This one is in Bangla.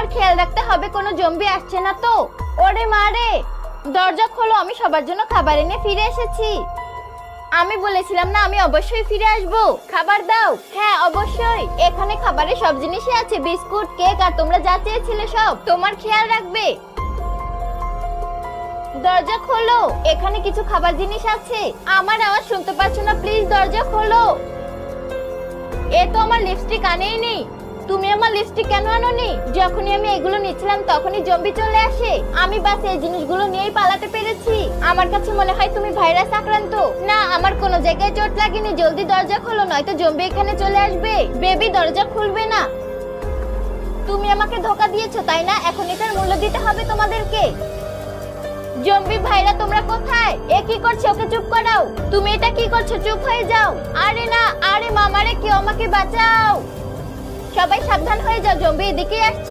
আমার খেয়াল রাখতে হবে, কোনো জম্বি আসছে না তো। ওরে মা রে, দরজা খোলো, আমি সবার জন্য খাবার এনে ফিরে এসেছি। আমি বলেছিলাম না, আমি অবশ্যই ফিরে আসব। খাবার দাও। হ্যাঁ অবশ্যই। এখানে খাবারের সব জিনিসই আছে, বিস্কুট, কেক, আর তোমরা যা চেয়েছিলে সব, তোমার খেয়াল রাখবে। দরজা খোলো, এখানে কিছু খাবার জিনিস আছে। আমার আওয়াজ শুনতে পাচ্ছ না, প্লিজ দরজা খোলো। এ তো আমার লিপস্টিক আনেই নেই তুমি আমার লিপস্টিক কেন আনোনি? যখনই আমি এগুলো নিচ্ছিলাম, তখনই জম্বি চলে আসে। আমি বাস এই জিনিসগুলো নিয়েই পালাতে পেরেছি। আমার কাছে মনে হয় তুমি ভাইরাস আক্রান্ত। না, আমার কোনো জায়গায় চোট লাগেনি। জলদি দরজা খোলো, নয়তো জম্বি এখানে চলে আসবে। বেবি, দরজা খুলবে না। তুমি আমাকে ধোকা দিয়েছ, তাই না? এখন এটার মূল্য দিতে হবে তোমাদেরকে। জম্বি ভাইরা, তোমরা কোথায়? এ কি করছ? ওকে চুপ করাও। তুমি এটা কি করছ? চুপ হয়ে যাও। আরে না, আরে মামারে, কেউ আমাকে বাঁচাও। সবাই সাবধান হয়ে যাও জম্বি এদিকে আসছে।